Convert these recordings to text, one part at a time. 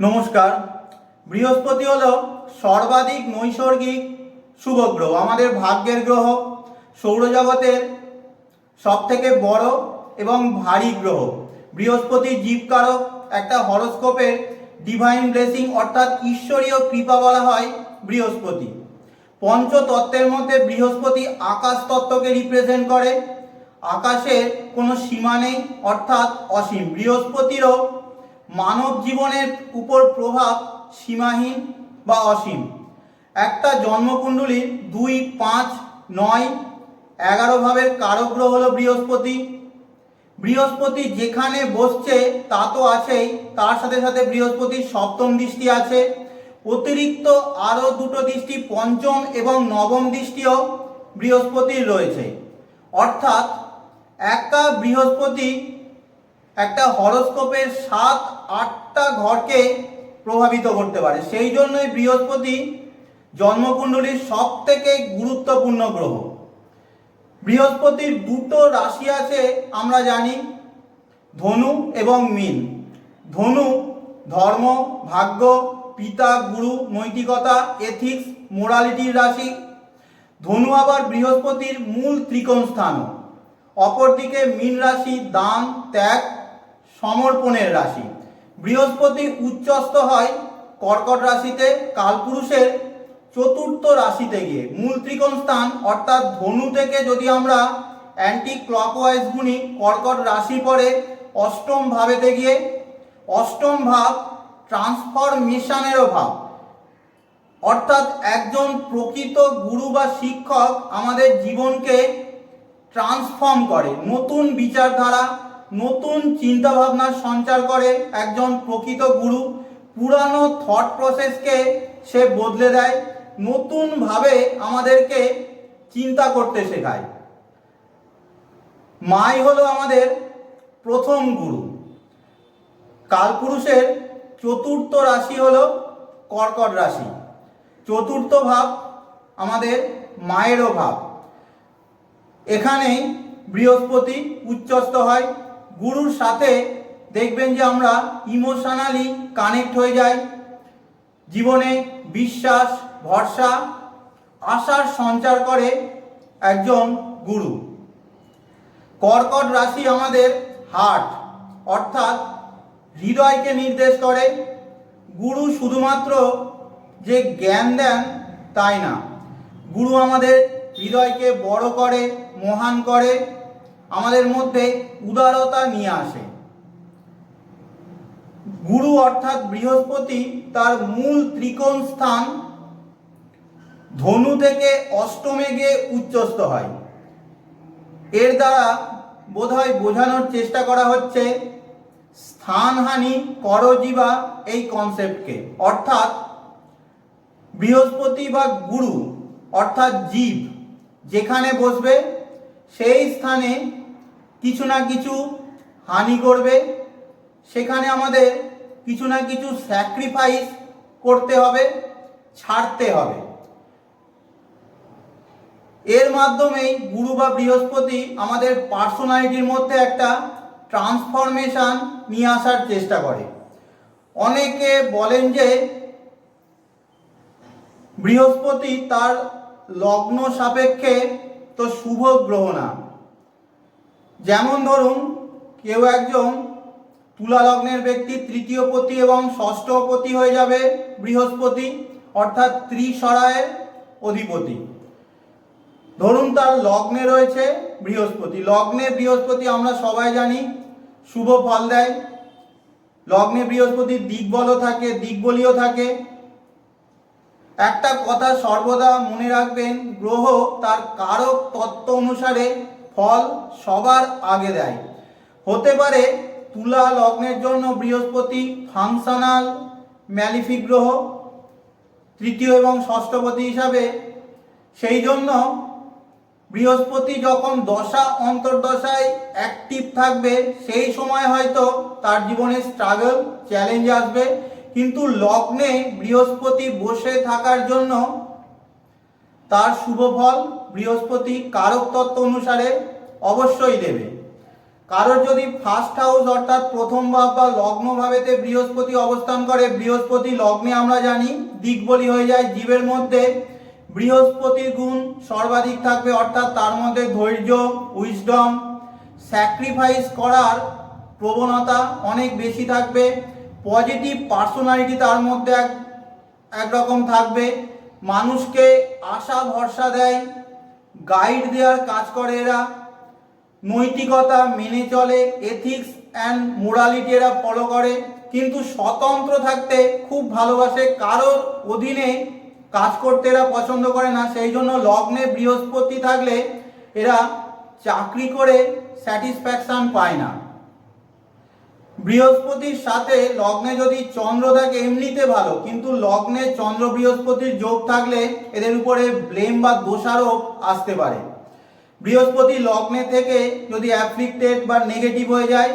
নমস্কার। বৃহস্পতি হল সর্বাধিক নৈসর্গিক শুভ গ্রহ আমাদের ভাগ্যের গ্রহ। সৌরজগতের সব থেকে বড় এবং ভারী গ্রহ। বৃহস্পতি জীবকারক একটা হরস্কোপের ডিভাইন ব্লেসিং অর্থাৎ ঈশ্বরীয় কৃপা বলা হয় বৃহস্পতি। পঞ্চতত্ত্বের মধ্যে বৃহস্পতি আকাশ তত্ত্বকে রিপ্রেজেন্ট করে। আকাশের কোনো সীমা নেই, অর্থাৎ অসীম। বৃহস্পতিরও মানব জীবনের উপর প্রভাব সীমাহীন বা অসীম। একটা জন্মকুণ্ডলীর দুই, পাঁচ, নয়, এগারো ভাবের কারক গ্রহ হলো বৃহস্পতি। বৃহস্পতি যেখানে বসছে, তা তো আছেই। তার সাথে সাথে বৃহস্পতির সপ্তম দৃষ্টি আছে। অতিরিক্ত আরও দুটো দৃষ্টি পঞ্চম এবং নবম দৃষ্টিও বৃহস্পতির রয়েছে। অর্থাৎ একা বৃহস্পতি একটা হরস্কোপের সাত, আটটা ঘরকে প্রভাবিত করতে পারে। সেই জন্যই বৃহস্পতি জন্মকুণ্ডলীর সব থেকে গুরুত্বপূর্ণ গ্রহ। বৃহস্পতির দুটো রাশি আছে, আমরা জানি, ধনু এবং মীন। ধনু ধর্ম, ভাগ্য, পিতা, গুরু, নৈতিকতা এথিক্স মোরালিটির রাশি। ধনু আবার বৃহস্পতির মূল ত্রিকোণ স্থান। অপরদিকে মীন রাশি দান, ত্যাগ সমর্পণের রাশি। বৃহস্পতি উচ্চস্থ হয় কর্কট রাশিতে, কালপুরুষের চতুর্থ রাশিতে গিয়ে। মূল ত্রিকোণ স্থান, অর্থাৎ ধনু থেকে যদি আমরা অ্যান্টি ক্লকওয়াইজ গুণি কর্কট রাশি পরে অষ্টম ভাবেতে গিয়ে, অষ্টম ভাব ট্রান্সফরমেশনেরও ভাব অর্থাৎ একজন প্রকৃত গুরু বা শিক্ষক আমাদের জীবনকে ট্রান্সফর্ম করে। নতুন বিচারধারা নতুন চিন্তাভাবনার সঞ্চার করে একজন প্রকৃত গুরু। পুরানো থট প্রসেসকে সে বদলে দেয়, নতুনভাবে আমাদেরকে চিন্তা করতে শেখায়। মাই হলো আমাদের প্রথম গুরু। কালপুরুষের চতুর্থ রাশি হল কর্কট রাশি। চতুর্থ ভাব আমাদের মায়েরও ভাব। এখানেই বৃহস্পতি উচ্চস্থ হয় গুরুর সাথে দেখবেন যে আমরা ইমোশনালি কানেক্ট হয়ে যাই। জীবনে বিশ্বাস, ভরসা, আশার সঞ্চার করে একজন গুরু। কর্কট রাশি আমাদের হার্ট অর্থাৎ হৃদয়কে নির্দেশ করে। গুরু শুধুমাত্র যে জ্ঞান দেন তাই না। গুরু আমাদের হৃদয়কে বড় করে, মহান করে। আমাদের মধ্যে উদারতা নিয়ে আসে। গুরু অর্থাৎ বৃহস্পতি তার মূল ত্রিকোণ স্থান ধনু থেকে অষ্টমে গিয়ে উচ্চস্থ হয়। এর দ্বারা বোধহয় বোঝানোর চেষ্টা করা হচ্ছে, স্থানহানি করজীবা এই কনসেপ্টকে অর্থাৎ বৃহস্পতি বা গুরু অর্থাৎ জীব যেখানে বসবে, সেই স্থানে কিছু না কিছু হানি করবে। সেখানে আমাদের কিছু না কিছু স্যাক্রিফাইস করতে হবে, ছাড়তে হবে। এর মাধ্যমেই গুরু বা বৃহস্পতি আমাদের পার্সোনালিটির মধ্যে একটা ট্রান্সফরমেশন নিয়ে আসার চেষ্টা করে। অনেকে বলেন যে বৃহস্পতি তার লগ্ন সাপেক্ষে তো শুভ গ্রহ না। যেমন ধরুন, কেউ একজন তুলা লগ্নের ব্যক্তি, তৃতীয় পতি এবং ষষ্ঠ পতি হয়ে যাবে বৃহস্পতি, অর্থাৎ ত্রিসরায়ের অধিপতি। ধরুন তার লগ্নে রয়েছে বৃহস্পতি। লগ্নে বৃহস্পতি আমরা সবাই জানি শুভ ফল দেয়। লগ্নে বৃহস্পতি দিকবলও থাকে, দিকবলিও থাকে। একটা কথা সর্বদা মনে রাখবেন, গ্রহ তার কারক তত্ত্ব অনুসারে ফল সবার আগে দেয়। হতে পারে তুলা লগ্নের জন্য বৃহস্পতি ফাংশনাল ম্যালিফিক গ্রহ, তৃতীয় এবং ষষ্ঠপতি হিসাবে। সেই জন্য বৃহস্পতি যখন দশা, অন্তর্দশায় অ্যাক্টিভ থাকবে, সেই সময় হয়তো তার জীবনে স্ট্রাগল চ্যালেঞ্জ আসবে। কিন্তু লগ্নে বৃহস্পতি বসে থাকার জন্য তার শুভ ফল বৃহস্পতি কারক তত্ত্ব অনুসারে অবশ্যই দেবে। কারোর যদি ফার্স্ট হাউস অর্থাৎ প্রথম ভাব বা লগ্ন ভাবেতে বৃহস্পতি অবস্থান করে, বৃহস্পতি লগ্নে আমরা জানি দিকবলি হয়ে যায়, জীবের মধ্যে বৃহস্পতির গুণ সর্বাধিক থাকবে, অর্থাৎ তার মধ্যে ধৈর্য উইজডম স্যাক্রিফাইস করার প্রবণতা অনেক বেশি থাকবে পজিটিভ পার্সোনালিটি তার মধ্যে এক, একরকম থাকবে। মানুষকে আশা ভরসা দেয় গাইড দেওয়ার কাজ করে এরা, নৈতিকতা মেনে চলে এথিক্স অ্যান্ড মোরালিটি এরা ফলো করে, কিন্তু স্বতন্ত্র থাকতে খুব ভালোবাসে, কারোর অধীনে কাজ করতে এরা পছন্দ করে না, সেই জন্য লগ্নে বৃহস্পতি থাকলে এরা চাকরি করে স্যাটিসফ্যাকশন পায় না। বৃহস্পতির সাথে লগ্নে যদি চন্দ্র থাকে, এমনিতে ভালো। কিন্তু লগ্নে চন্দ্র বৃহস্পতির যোগ থাকলে এদের উপরে ব্লেম বা দোষারোপ আসতে পারে। বৃহস্পতি লগ্নে থেকে যদি অ্যাফ্লিক্টেড বা নেগেটিভ হয়ে যায়,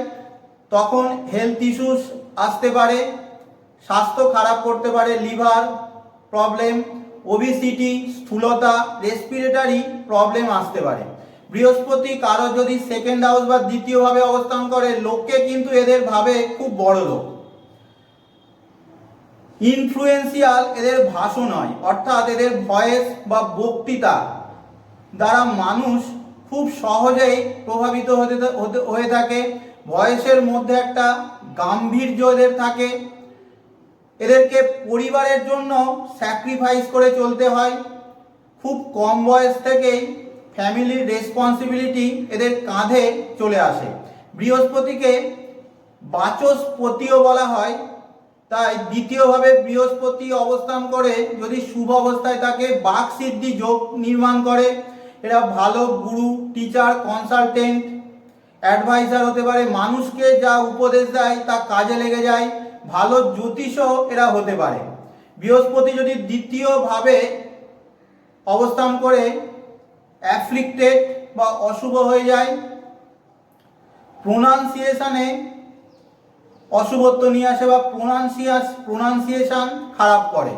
তখন হেলথ ইস্যুস আসতে পারে, স্বাস্থ্য খারাপ করতে পারে লিভার প্রবলেম ওবিসিটি স্থূলতা রেসপিরেটারি প্রবলেম আসতে পারে। বৃহস্পতি কারও যদি সেকেন্ড হাউস বা দ্বিতীয়ভাবে অবস্থান করে, লোককে কিন্তু এদের ভাবে খুব বড় লোক। ইনফ্লুয়েন্সিয়াল এদের ভাষণ হয় অর্থাৎ এদের ভয়েস বা বক্তৃতা দ্বারা মানুষ খুব সহজেই প্রভাবিত হতে হতে, হয়ে থাকে। ভয়েসের মধ্যে একটা গাম্ভীর্য এদের থাকে। এদেরকে পরিবারের জন্য স্যাক্রিফাইস করে চলতে হয়। খুব কম বয়স থেকেই ফ্যামিলির রেসপন্সিবিলিটি এদের কাঁধে চলে আসে। বৃহস্পতিকে বাচস্পতিও বলা হয়। তাই দ্বিতীয়ভাবে বৃহস্পতি অবস্থান করে যদি শুভ অবস্থায় তাকে বাক সিদ্ধি যোগ নির্মাণ করে। এরা ভালো গুরু টিচার কনসালটেন্ট অ্যাডভাইজার হতে পারে। মানুষকে যা উপদেশ দেয় তা কাজে লেগে যায়। ভালো জ্যোতিষও এরা হতে পারে। বৃহস্পতি যদি দ্বিতীয়ভাবে অবস্থান করে অ্যাফ্লিক্টেড বা অশুভ হয়ে যায়। প্রোনাউন্সিয়েশনে অশুভত্ব নিয়ে আসে বা প্রোনাউন্সিয়াস প্রোনাউন্সিয়েশন খারাপ করে।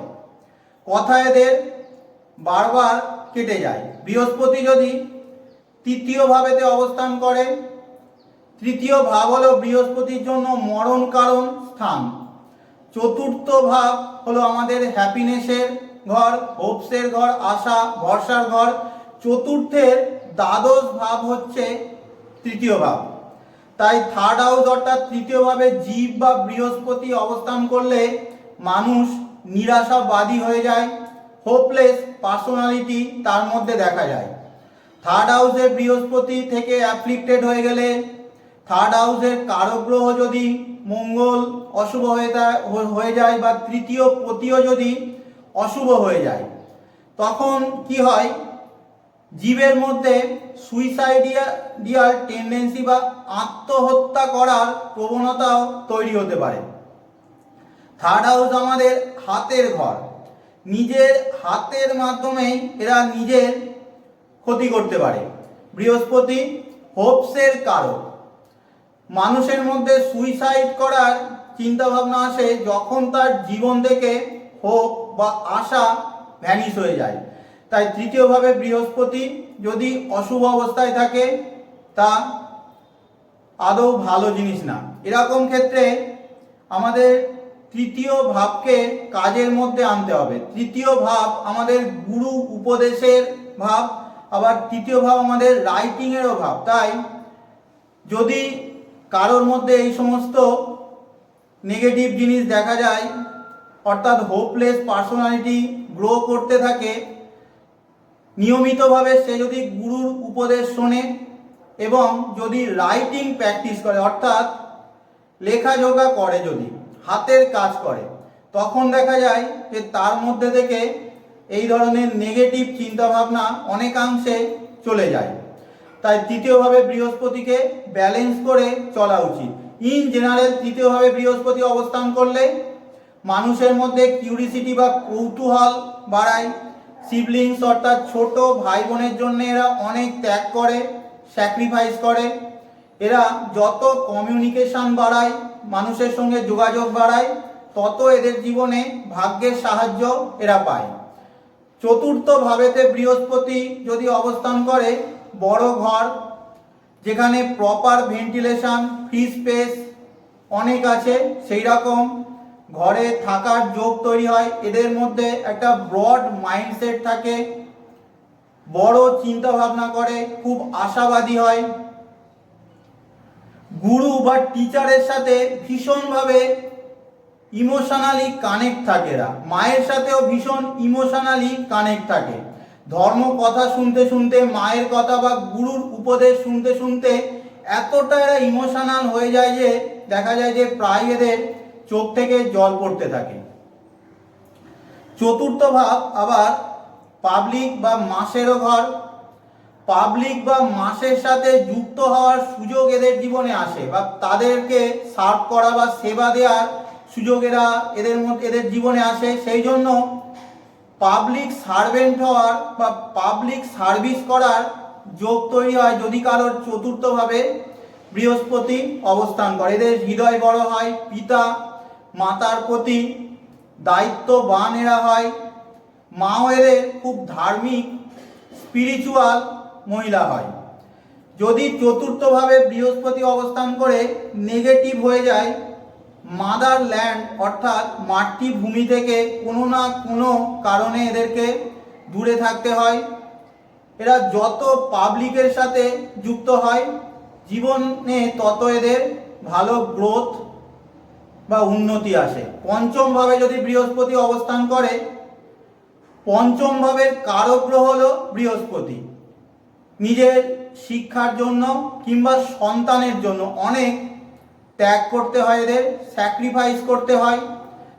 কথা এদের বারবার কেটে যায়। বৃহস্পতি যদি তৃতীয় ভাবেতে অবস্থান করে, তৃতীয় ভাব হলো বৃহস্পতির জন্য মরণ কারণ স্থান। চতুর্থ ভাব হলো আমাদের হ্যাপিনেসের ঘর হোপসের ঘর, আশা, ভরসার ঘর। চতুর্থের দ্বাদশ ভাব হচ্ছে তৃতীয় ভাব। তাই থার্ড হাউস অর্থাৎ তৃতীয়ভাবে জীব বা বৃহস্পতি অবস্থান করলে মানুষ নিরাশাবাদী হয়ে যায় হোপলেস পার্সোনালিটি তার মধ্যে দেখা যায়। থার্ড হাউসে বৃহস্পতি থেকে অ্যাফ্লিক্টেড হয়ে গেলে থার্ড হাউসের কারগ্রহ যদি মঙ্গল অশুভ হয়ে হয়ে যায় বা তৃতীয় পতিও যদি অশুভ হয়ে যায়, তখন কি হয়? জীবের মধ্যে সুইসাইডিয়াল টেন্ডেন্সি বা আত্মহত্যা করার প্রবণতাও তৈরি হতে পারে। থার্ড হাউস আমাদের হাতের ঘর। নিজের হাতের মাধ্যমেই এরা নিজের ক্ষতি করতে পারে। বৃহস্পতি হোপসের কারক। মানুষের মধ্যে সুইসাইড করার চিন্তা ভাবনা আসে যখন তার জীবন থেকে হোপ বা আশা ভ্যানিশ হয়ে যায়। তাই তৃতীয়ভাবে বৃহস্পতি যদি অশুভ অবস্থায় থাকে, তা আদৌ ভালো জিনিস না। এরকম ক্ষেত্রে আমাদের তৃতীয় ভাবকে কাজের মধ্যে আনতে হবে। তৃতীয় ভাব আমাদের গুরু উপদেশের ভাব, আবার তৃতীয় ভাব আমাদের রাইটিংয়েরও ভাব। তাই যদি কারোর মধ্যে এই সমস্ত নেগেটিভ জিনিস দেখা যায়, অর্থাৎ হোপলেস পার্সোনালিটি গ্রো করতে থাকে নিয়মিতভাবে সে যদি গুরুর উপদেশ শোনে এবং যদি রাইটিং প্র্যাকটিস করে, অর্থাৎ লেখাজোখা করে যদি, হাতের কাজ করে, তখন দেখা যায় যে তার মধ্যে থেকে এই ধরনের নেগেটিভ চিন্তাভাবনা অনেকাংশে চলে যায়। তাই তৃতীয়ভাবে বৃহস্পতিকে ব্যালেন্স করে চলা উচিত। ইন জেনারেল তৃতীয়ভাবে বৃহস্পতি অবস্থান করলে মানুষের মধ্যে কিউরিসিটি বা কৌতূহল বাড়ায়। সিবলিংস অর্থাৎ ছোট ভাই বোনের জন্য এরা অনেক ত্যাগ করে স্যাক্রিফাইস করে। এরা যত কমিউনিকেশন বাড়ায়, মানুষের সঙ্গে যোগাযোগ বাড়ায়, তত এদের জীবনে ভাগ্যের সাহায্য এরা পায়। চতুর্থ ভাবেতে বৃহস্পতি যদি অবস্থান করে, বড় ঘর, যেখানে প্রপার ভেন্টিলেশন ফ্রি স্পেস অনেক আছে সেই রকম ঘরে থাকার যোগ তৈরি হয়। এদের মধ্যে একটা ব্রড মাইন্ডসেট থাকে, বড় চিন্তা ভাবনা করে, খুব আশাবাদী হয়। গুরু বা টিচারের সাথে ভীষণভাবে ইমোশনালি কানেক্ট থাকে এরা। মায়ের সাথেও ভীষণ ইমোশনালি কানেক্ট থাকে। ধর্ম কথা শুনতে শুনতে, মায়ের কথা বা গুরুর উপদেশ শুনতে শুনতে, এতটা এরা ইমোশনাল হয়ে যায় যে, দেখা যায় যে প্রায় এদের চোখ থেকে জল পড়তে থাকে। চতুর্থ ভাব আবার পাবলিক বা মাসেরও ঘর। পাবলিক বা মাসের সাথে যুক্ত হওয়ার সুযোগ এদের জীবনে আসে বা তাদেরকে সার্ভ করা বা সেবা দেওয়ার সুযোগ এরা এদের মধ্যে এদের জীবনে আসে। সেই জন্য পাবলিক সার্ভেন্ট হওয়ার বা পাবলিক সার্ভিস করার যোগ তৈরি হয় যদি কারোর চতুর্থভাবে বৃহস্পতি অবস্থান করে। এদের হৃদয় বড় হয়, পিতা মাতার প্রতি দায়িত্ববান এরা হয়। মাও এদের খুব ধার্মিক স্পিরিচুয়াল মহিলা হয়। যদি চতুর্থভাবে বৃহস্পতি অবস্থান করে নেগেটিভ হয়ে যায় মাদার ল্যান্ড অর্থাৎ মাতৃভূমি থেকে কোনো না কোনো কারণে এদেরকে দূরে থাকতে হয়। এরা যত পাবলিকের সাথে যুক্ত হয়, জীবনে তত এদের ভালো গ্রোথ বা উন্নতি আসে। পঞ্চম ভাবে যদি বৃহস্পতি অবস্থান করে পঞ্চম ভাবের কারক গ্রহ হল বৃহস্পতি। নিজের শিক্ষার জন্য কিংবা সন্তানের জন্য অনেক ত্যাগ করতে হয় এদের স্যাক্রিফাইস করতে হয়।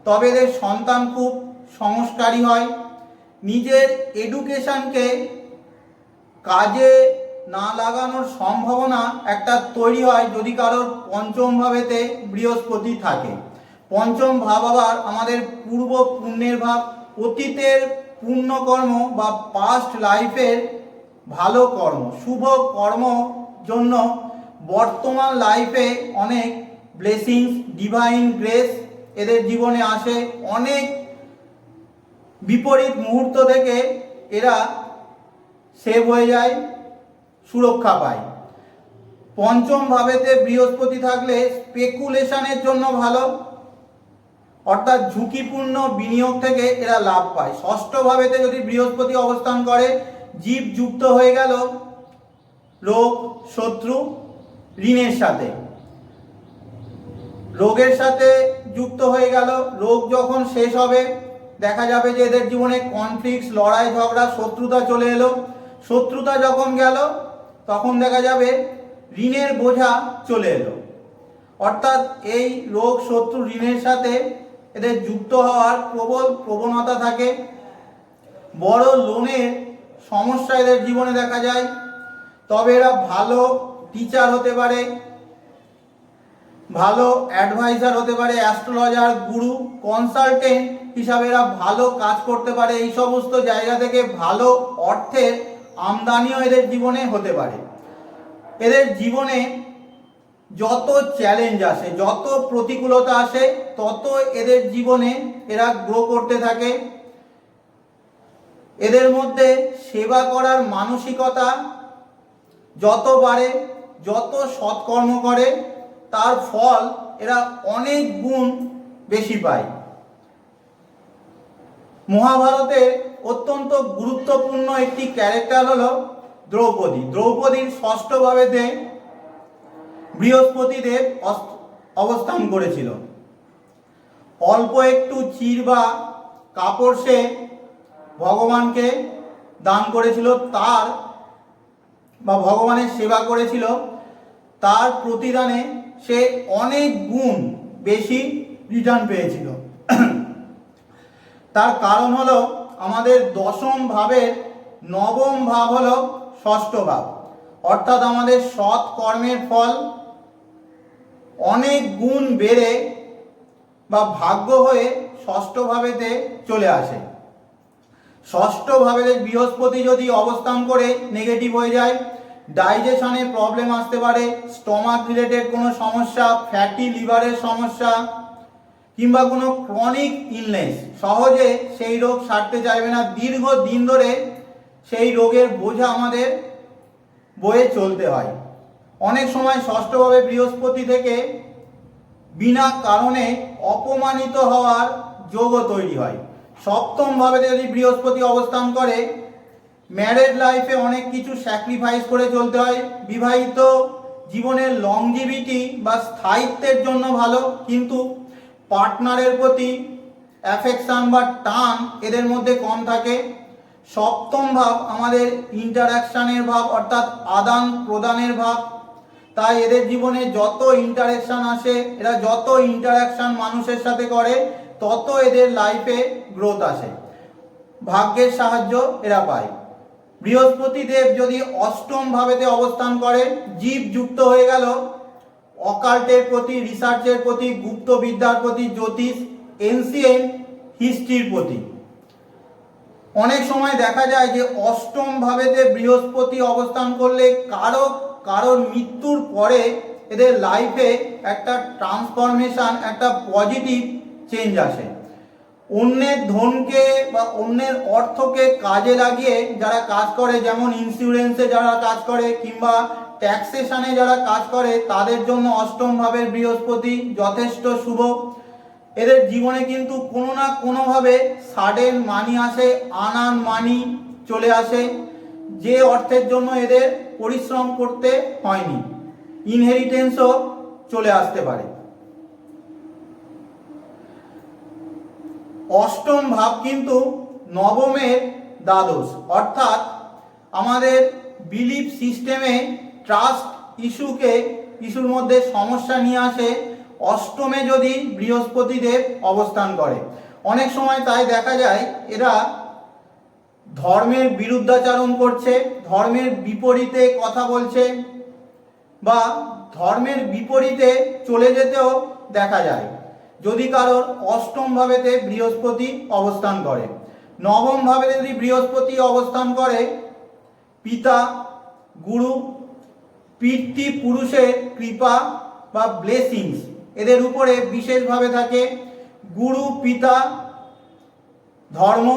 তবে এদের সন্তান খুব সংস্কারী হয়। নিজের এডুকেশনকে কাজে না লাগানোর সম্ভাবনা একটা তৈরি হয় যদি কারোর পঞ্চম ভাবেতে বৃহস্পতি থাকে। পঞ্চম ভাব আবার আমাদের পূর্ব পুণ্যের ভাব, অতীতের পুণ্যকর্ম বা পাস্ট লাইফের ভালো কর্ম, শুভ কর্ম জন্য বর্তমান লাইফে অনেক ব্লেসিংস ডিভাইন গ্রেস এদের জীবনে আসে। অনেক বিপরীত মুহূর্ত থেকে এরা সেভ হয়ে যায়। সুরক্ষা পায় পঞ্চম ভাবেতে বৃহস্পতি থাকলে স্পেকুলেশনের জন্য ভালো। অর্থাৎ ঝুঁকিপূর্ণ বিনিয়োগ থেকে এরা লাভ পায়। ষষ্ঠ ভাবেতে যদি বৃহস্পতি অবস্থান করে, জীব যুক্ত হয়ে গেল রোগ শত্রু, ঋণের সাথে। রোগের সাথে যুক্ত হয়ে গেল, রোগ যখন শেষ হবে, দেখা যাবে যে এদের জীবনে কনফ্লিক্ট লড়াই, ঝগড়া, শত্রুতা চলে এলো। শত্রুতা যখন গেল তখন দেখা যাবে ঋণের বোঝা চলে এলো। অর্থাৎ এই রোগ শত্রু ঋণের সাথে এদের যুক্ত হওয়ার প্রবল প্রবণতা থাকে। বড় লোনের সমস্যা এদের জীবনে দেখা যায়। তবে এরা ভালো টিচার হতে পারে, ভালো অ্যাডভাইজার হতে পারে অ্যাস্ট্রোলজার গুরু কনসালটেন্ট হিসাবে এরা ভালো কাজ করতে পারে। এই সমস্ত জায়গা থেকে ভালো অর্থের আমদানিও এদের জীবনে হতে পারে। এদের জীবনে যত চ্যালেঞ্জ আসে, যত প্রতিকূলতা আসে, তত এদের জীবনে এরা গ্রো করতে থাকে। এদের মধ্যে সেবা করার মানসিকতা যত বাড়ে, যত সৎকর্ম করে, তার ফল এরা অনেক গুণ বেশি পায়। মহাভারতে অত্যন্ত গুরুত্বপূর্ণ একটি ক্যারেক্টার হলো দ্রৌপদী। দ্রৌপদীর ষষ্ঠ ভাবেতে বৃহস্পতি দেব অবস্থান করেছিল। অল্প একটু চির বা কাপড় সে ভগবানকে দান করেছিল, তার বা ভগবানের সেবা করেছিল, তার প্রতিদানে সে অনেক গুণ বেশি রিটার্ন পেয়েছিল। তার কারণ হলো আমাদের দশম ভাবের নবম ভাব হলো ষষ্ঠ ভাব। অর্থাৎ আমাদের সৎ কর্মের ফল অনেক গুণ বেড়ে বা ভাগ্য হয়ে ষষ্ঠ ভাবেতে চলে আসে। ষষ্ঠ ভাবে বৃহস্পতি যদি অবস্থান করে নেগেটিভ হয়ে যায় ডাইজেশনে প্রবলেম আসতে পারে স্টমাক রিলেটেড কোনো সমস্যা ফ্যাটি লিভারের সমস্যা কিংবা কোনো ক্রনিক ইলনেস সহজে সেই রোগ সারতে চাইবে না। দীর্ঘ দিন ধরে সেই রোগের বোঝা আমাদের বয়ে চলতে হয়। অনেক সময় ষষ্ঠভাবে বৃহস্পতি থেকে বিনা কারণে অপমানিত হওয়ার যোগও তৈরি হয়। সপ্তমভাবে যদি বৃহস্পতি অবস্থান করে ম্যারেড লাইফে অনেক কিছু স্যাক্রিফাইস করে চলতে হয়। বিবাহিত জীবনের লংজিভিটি বা স্থায়িত্বের জন্য ভালো, কিন্তু পার্টনারের প্রতি অ্যাফেকশন বা টান এদের মধ্যে কম থাকে। সপ্তম ভাব আমাদের ইন্টারাকশানের ভাব, অর্থাৎ আদান প্রদানের ভাব। তাই এদের জীবনে যত ইন্টারাকশন আসে, এরা যত ইন্টারাকশন মানুষের সাথে করে, তত এদের লাইফে গ্রোথ আসে। ভাগ্যের সাহায্য এরা পায়। বৃহস্পতি দেব যদি অষ্টম ভাবেতে অবস্থান করে, জীব যুক্ত হয়ে গেল অকাল্টের প্রতি, রিসার্চের প্রতি গুপ্ত বিদ্যার প্রতি, জ্যোতিষ এনসিয়েন্ট হিস্ট্রির প্রতি। অনেক সময় দেখা যায় যে অষ্টম ভাবেতে বৃহস্পতি অবস্থান করলে কারও কারোর মৃত্যুর পরে এদের লাইফে একটা ট্রান্সফরমেশন একটা পজিটিভ চেঞ্জ আসে। অন্যের ধনকে বা অন্যের অর্থকে কাজে লাগিয়ে যারা কাজ করে, যেমন ইন্স্যুরেন্সে যারা কাজ করে কিংবা ট্যাক্সেশনে যারা কাজ করে, তাদের জন্য অষ্টম ভাবের বৃহস্পতি যথেষ্ট শুভ। এদের জীবনে কিন্তু কোনো না কোনোভাবে সাডেন মানি আসে আনান মানি চলে আসে, যে অর্থের জন্য এদের পরিশ্রম করতে হয়নি। ইনহেরিটেন্সও চলে আসতে পারে। অষ্টম ভাব কিন্তু নবমের দ্বাদশ। অর্থাৎ আমাদের বিলিফ সিস্টেমে ট্রাস্ট ইস্যুকে ইস্যুর মধ্যে সমস্যা নিয়ে আসে, অষ্টমে যদি বৃহস্পতি দেব অবস্থান করে। অনেক সময় তাই দেখা যায়, এরা ধর্মের বিরুদ্ধাচারণ করছে, ধর্মের বিপরীতে কথা বলছে, বা ধর্মের বিপরীতে চলে যেতেও দেখা যায়। যদি কারোর অষ্টম ভাবেতে বৃহস্পতি অবস্থান করে, নবম ভাবে যদি বৃহস্পতি অবস্থান করে, পিতা, গুরু পিতৃ পুরুষের কৃপা বা ব্লেসিংস এদের উপরে বিশেষভাবে থাকে গুরু, পিতা, ধর্ম,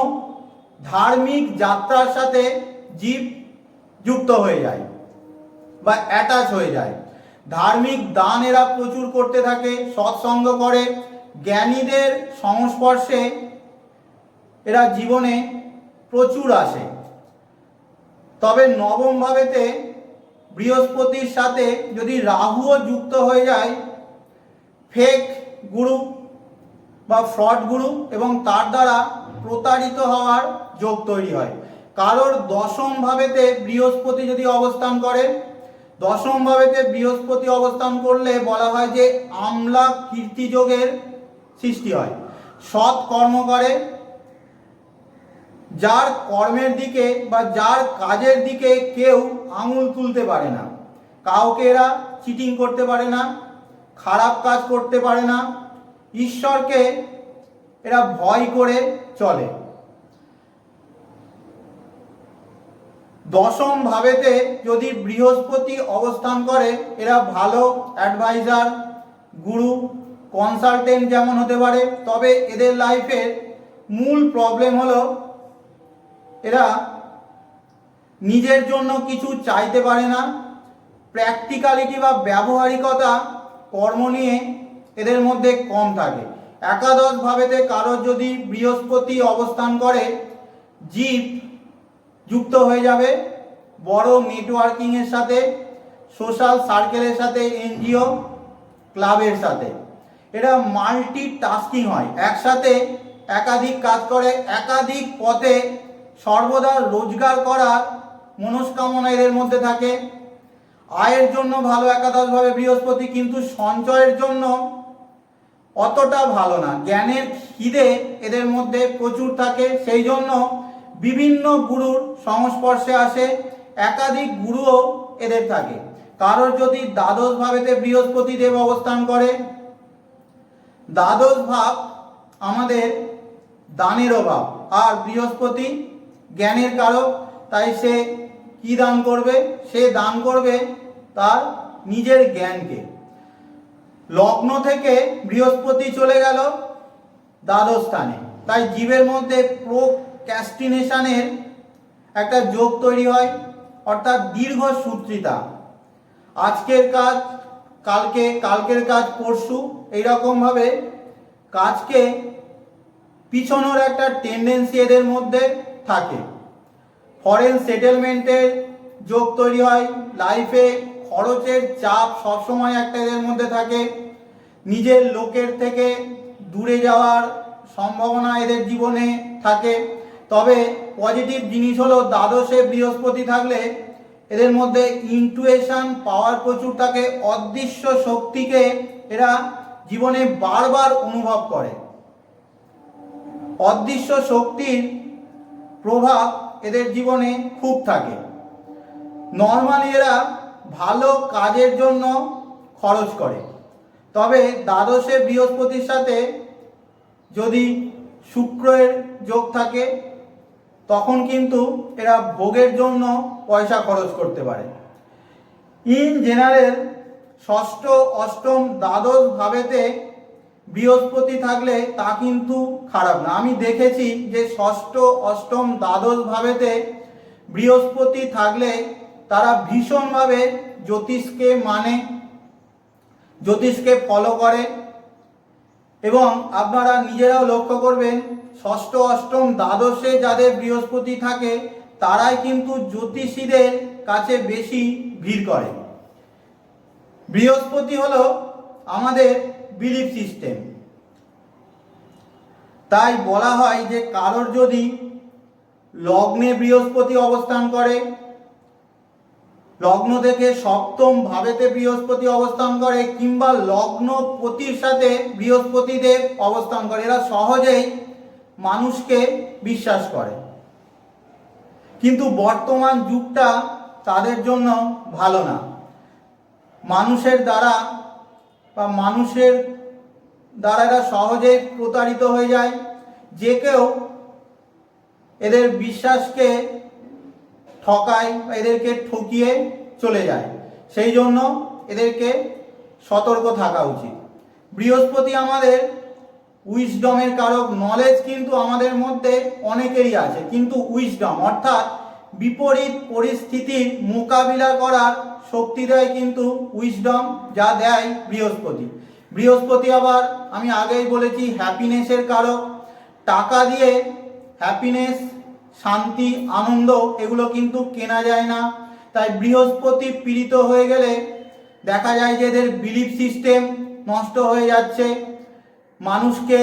ধার্মিক যাত্রার সাথে জীব যুক্ত হয়ে যায় বা অ্যাটাচ হয়ে যায়। ধার্মিক দান এরা প্রচুর করতে থাকে, সৎসঙ্গ করে, জ্ঞানীদের সংস্পর্শে এরা জীবনে প্রচুর আসে। তবে নবম ভাবেতে বৃহস্পতির সাথে যদি রাহুও যুক্ত হয়ে যায় ফেক গুরু বা ফ্রড গুরু এবং তার দ্বারা প্রতারিত হওয়ার যোগ তৈরি হয়। কারোর দশম ভাবেতে বৃহস্পতি যদি অবস্থান করে, দশম ভাবেতে বৃহস্পতি অবস্থান করলে বলা হয় যে আমলা কীর্তিযোগের সৃষ্টি হয়। সৎ কর্ম করে যার কর্মের দিকে বা যার কাজের দিকে কেউ আঙুল তুলতে পারে না। কাউকে এরা চিটিং করতে পারে না, খারাপ কাজ করতে পারে না, ঈশ্বরকে এরা ভয় করে চলে। দশম ভাবেতে যদি বৃহস্পতি অবস্থান করে, এরা ভালো অ্যাডভাইজার গুরু কনসালটেন্ট যেমন হতে পারে, তবে এদের লাইফের মূল প্রবলেম হলো এরা নিজের জন্য কিছু চাইতে পারে না। প্র্যাকটিক্যালিটি বা ব্যবহারিকতা, কর্ম নিয়ে এদের মধ্যে কম থাকে। একাদশ ভাবেতে কারোর যদি বৃহস্পতি অবস্থান করে, জীব যুক্ত হয়ে যাবে। বড় নেটওয়ার্কিংয়ের সাথে সোশ্যাল সার্কেলের সাথে, এনজিও ক্লাবের সাথে। এটা মাল্টি টাস্কিং হয়। একসাথে একাধিক কাজ করে, একাধিক পথে সর্বদা রোজগার করার মনস্কামনা এদের মধ্যে থাকে। আয়ের জন্য ভালো একাদশভাবে বৃহস্পতি, কিন্তু সঞ্চয়ের জন্য অতটা ভালো না। জ্ঞানের খিদে এদের মধ্যে প্রচুর থাকে। সেই জন্য বিভিন্ন গুরুর সংস্পর্শে আসে একাধিক গুরুও এদের থাকে। কারোর যদি দ্বাদশ ভাবেতে বৃহস্পতি দেব অবস্থান করে, দ্বাদশ ভাব আমাদের দানের অভাব। আর বৃহস্পতি জ্ঞানের কারক, তাই সে কি দান করবে? সে দান করবে তার নিজের জ্ঞানকে। লগ্ন থেকে বৃহস্পতি চলে গেল দ্বাদশ স্থানে তাই জীবের মধ্যে প্রোক্যাস্টিনেশনের একটা যোগ তৈরি হয়, অর্থাৎ দীর্ঘ সূত্রিতা। আজকের কাজ, কালকে, কালকের কাজ পরশু, এইরকমভাবে কাজকে পিছনোর একটা টেন্ডেন্সি এদের মধ্যে থাকে। ফরেন সেটেলমেন্টের যোগ তৈরি হয়। লাইফে খরচের চাপ সবসময় একটা এদের মধ্যে থাকে। নিজের লোকের থেকে দূরে যাওয়ার সম্ভাবনা এদের জীবনে থাকে। তবে পজিটিভ জিনিস হলো দ্বাদশে বৃহস্পতি থাকলে এদের মধ্যে ইন্টুয়েশন পাওয়ার প্রচুর থাকে। অদৃশ্য শক্তিকে এরা জীবনে বারবার অনুভব করে। অদৃশ্য শক্তির প্রভাব এদের জীবনে খুব থাকে। নর্মালি এরা ভালো কাজের জন্য খরচ করে। তবে দ্বাদশে বৃহস্পতির সাথে যদি শুক্রের যোগ থাকে, তখন কিন্তু এরা ভোগের জন্য পয়সা খরচ করতে পারে। ইন জেনারেল ষষ্ঠ, অষ্টম, দ্বাদশ ভাবেতে বৃহস্পতি থাকলে তা কিন্তু খারাপ না। আমি দেখেছি যে ষষ্ঠ, অষ্টম দ্বাদশ ভাবেতে বৃহস্পতি থাকলে তারা ভীষণভাবে জ্যোতিষকে মানে জ্যোতিষকে ফলো করে এবং আপনারা নিজেরাও লক্ষ্য করবেন, ষষ্ঠ, অষ্টম দ্বাদশে যাদের বৃহস্পতি থাকে, তারাই কিন্তু জ্যোতিষীদের কাছে বেশি ভিড় করে। বৃহস্পতি হলো আমাদের বিলিফ সিস্টেম তাই বলা হয় যে কারোর যদি লগ্নে বৃহস্পতি অবস্থান করে, লগ্ন থেকে সপ্তম ভাবেতে বৃহস্পতি অবস্থান করে কিংবা লগ্ন পতির সাথে বৃহস্পতিদেব অবস্থান করে, এরা সহজেই মানুষকে বিশ্বাস করে। কিন্তু বর্তমান যুগটা তাদের জন্য ভালো না। মানুষের দ্বারা বা মানুষের দ্বারা এরা সহজেই প্রতারিত হয়ে যায়। যে কেউ এদের বিশ্বাসকে ঠকায় বা এদেরকে ঠকিয়ে চলে যায়। সেই জন্য এদেরকে সতর্ক থাকা উচিত। বৃহস্পতি আমাদের উইসডমের কারক। নলেজ কিন্তু আমাদের মধ্যে অনেকেরই আছে। কিন্তু উইসডম অর্থাৎ বিপরীত পরিস্থিতির মোকাবিলা করার শক্তি দেয় কিন্তু উইসডম যা দেয় বৃহস্পতি। বৃহস্পতি আবার, আমি আগেই বলেছি হ্যাপিনেসের কারক। টাকা দিয়ে হ্যাপিনেস শান্তি, আনন্দ, এগুলো কিন্তু কেনা যায় না। তাই বৃহস্পতি পীড়িত হয়ে গেলে দেখা যায় যে এদের বিলিফ সিস্টেম নষ্ট হয়ে যাচ্ছে। মানুষকে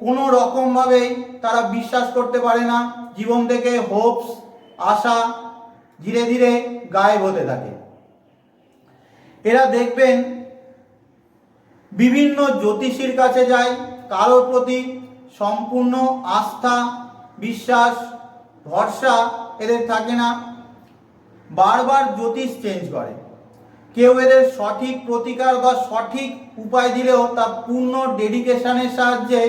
কোনো রকমভাবেই তারা বিশ্বাস করতে পারে না। জীবন থেকে হোপস আশা ধীরে ধীরে গায়েব হতে থাকে। এরা দেখবেন বিভিন্ন জ্যোতিষীর কাছে যায় কারোর প্রতি সম্পূর্ণ আস্থা, বিশ্বাস, ভরসা এদের থাকে না। বারবার জ্যোতিষ চেঞ্জ করে। কেউ এদের সঠিক প্রতিকার বা সঠিক উপায় দিলেও তা পূর্ণ ডেডিকেশনের সাহায্যে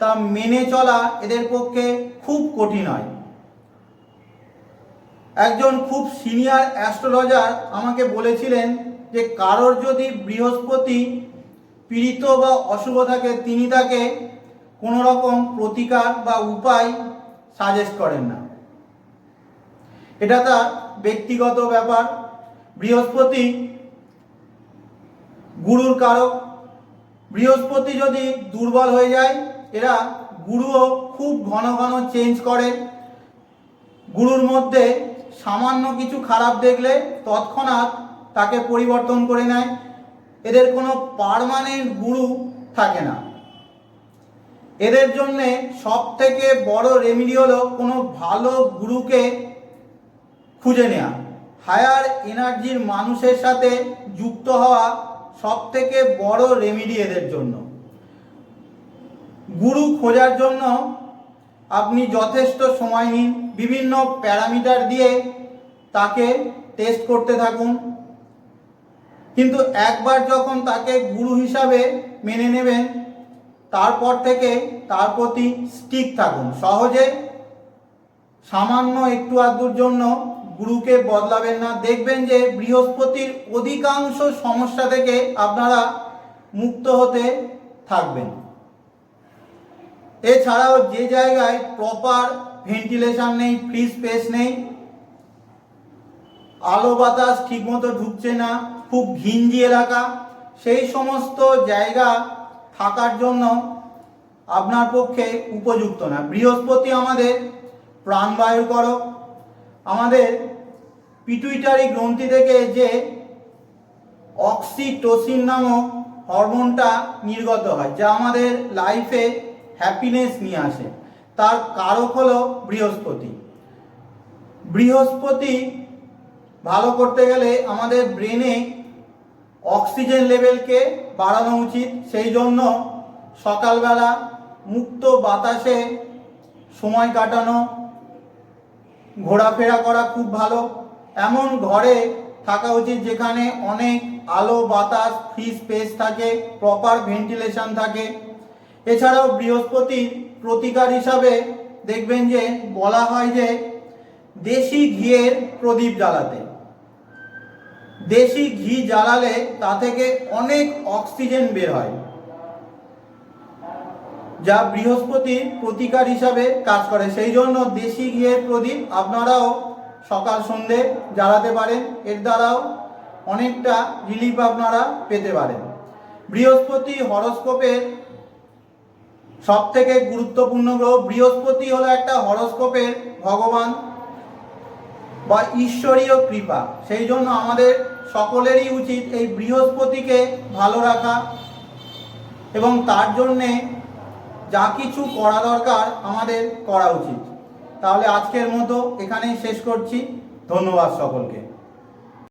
তা মেনে চলা এদের পক্ষে খুব কঠিন হয়। একজন খুব সিনিয়র অ্যাস্ট্রোলজার আমাকে বলেছিলেন যে কারোর যদি বৃহস্পতি পীড়িত বা অশুভ থাকে, তিনি তাকে কোনো রকম প্রতিকার বা উপায় সাজেস্ট করেন না। এটা তার ব্যক্তিগত ব্যাপার। বৃহস্পতি গুরুর কারক। বৃহস্পতি যদি দুর্বল হয়ে যায়, এরা গুরুও খুব ঘন ঘন চেঞ্জ করে। গুরুর মধ্যে সামান্য কিছু খারাপ দেখলে তৎক্ষণাৎ তাকে পরিবর্তন করে নেয়। এদের কোনো পারমানেন্ট গুরু থাকে না। এদের জন্যে সব থেকে বড় রেমিডি হলো কোনো ভালো গুরুকে খুঁজে নেওয়া হায়ার এনার্জির মানুষের সাথে যুক্ত হওয়া সব থেকে বড় রেমিডি এদের জন্য। গুরু খোঁজার জন্য আপনি যথেষ্ট সময় নিন। বিভিন্ন প্যারামিটার দিয়ে তাকে টেস্ট করতে থাকুন। কিন্তু একবার যখন তাকে গুরু হিসাবে মেনে নেবেন, তারপর থেকে তার প্রতি স্টিক থাকুন। সহজে সামান্য একটু আধটুর জন্য গুরুকে বদলাবেন না। দেখবেন যে বৃহস্পতির অধিকাংশ সমস্যা থেকে আপনারা মুক্ত হতে থাকবেন। এছাড়াও যে জায়গায় প্রপার ভেন্টিলেশন নেই ফ্রি স্পেস নেই। আলো বাতাস ঠিকমতো ঢুকছে না, খুব ঘিঞ্জি এলাকা। সেই সমস্ত জায়গা থাকার জন্য আপনার পক্ষে উপযুক্ত না। বৃহস্পতি আমাদের প্রাণবায়ু করো। আমাদের পিটুইটারি গ্রন্থি থেকে যে অক্সিটোসিন নামক হরমোনটা নির্গত হয়, যা আমাদের লাইফে হ্যাপিনেস নিয়ে আসে। তার কারক হলো বৃহস্পতি। বৃহস্পতি ভালো করতে গেলে আমাদের ব্রেনে অক্সিজেন লেভেলকে বাড়ানো উচিত। সেই জন্য সকালবেলা মুক্ত বাতাসে সময় কাটানো, ঘোরাফেরা করা খুব ভালো। এমন ঘরে থাকা উচিত যেখানে অনেক আলো, বাতাস ফ্রি স্পেস থাকে প্রপার ভেন্টিলেশন থাকে। এছাড়াও বৃহস্পতির প্রতিকার হিসাবে দেখবেন যে বলা হয় যে দেশি ঘিয়ের প্রদীপ জ্বালাতে। দেশি ঘি জ্বালালে তা থেকে অনেক অক্সিজেন বের হয়, যা বৃহস্পতির প্রতিকার হিসাবে কাজ করে। সেই জন্য দেশি ঘিয়ের প্রদীপ আপনারাও সকাল সন্ধে জ্বালাতে পারেন। এর দ্বারাও অনেকটা রিলিফ আপনারা পেতে পারেন। বৃহস্পতি হরস্কোপের সব থেকে গুরুত্বপূর্ণ গ্রহ বৃহস্পতি হলো একটা হরস্কোপের ভগবান বা ঈশ্বরীয় কৃপা। সেই জন্য আমাদের সকলেরই উচিত এই বৃহস্পতিকে ভালো রাখা এবং তার জন্যে যা কিছু করা দরকার আমাদের করা উচিত। তাহলে আজকের মতো এখানেই শেষ করছি। ধন্যবাদ সকলকে।